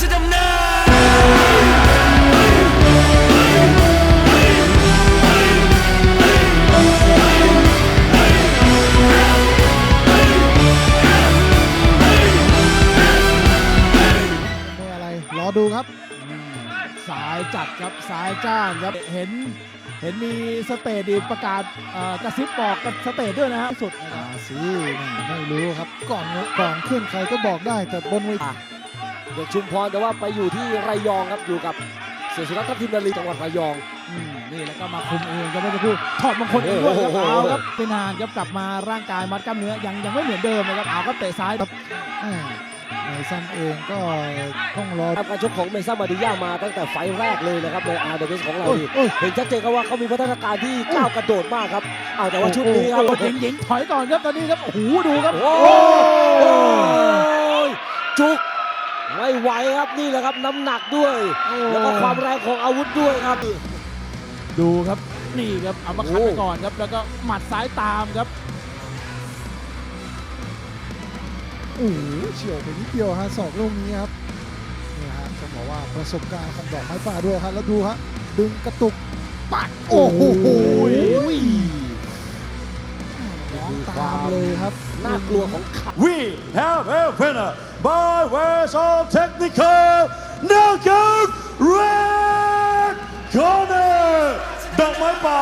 ชดำเนินไม่อะไร รอดูครับสายจัดครับสายจ้านครับ เห็น เห็นมีสเตจดีประกาศเอ่อกระซิบบอกกับสเตจด้วยนะฮะสุดนะคมารับสิไม่รู้ครับ ก่อนก่อนขึ้นใครก็บอกได้แต่บนเวที เด็กชุมพรแต่ว่าไปอยู่ที่ระยองครับอยู่กับเสียสุรัตน์ทัพทิมนารีจังหวัดระยอง อืมนี่แล้วก็มาคุมเองก็ไม่จะพูดถอดมงคลเองด้วยครับโอ้โหเอาครับไปนานครับกลับมาร่างกายมัดกล้ามเนื้อยังยังไม่เหมือนเดิมนะครับเอาครับเตะซ้ายครับแม่ในซันเองก็ต้องรอทำการชกของเมซ่ามาดิยามาตั้งแต่ไฟล์แรกเลยนะครับในอาร์เดวิสของเราโอ้ยนี่โอ้ยเห็นชัดเจนครับว่าเขามีพัฒนาการที่ก้าวกระโดดมากครับเอาแต่ว่าชุดนี้ครับโอ้โหหญิงหญิงถอยก่อนครับตอนนี้ครับโอ้โหดูครับโอ้ยจุก ไม่ไหวครับนี่แหละครับน้ำหนักด้วย แล้วก็ความแรงของอาวุธด้วยครับ ดูครับนี่ครับเอามาคัดโอ้ไปก่อนครับ แล้วก็หมัดซ้ายตามครับโอ้โหเฉียวไปนิดเดียวฮะศอกลูกนี้ครับนี่ฮะต้องบอกว่าประสบการณ์ของดอกไม้ป่าด้วยครับแล้วดูฮะดึงกระตุกปักโอ้โหร้องตามเลยครับ น่ากลัวของเขา We have a winner by ways of technical knockout red corner ดอกไม้ป่า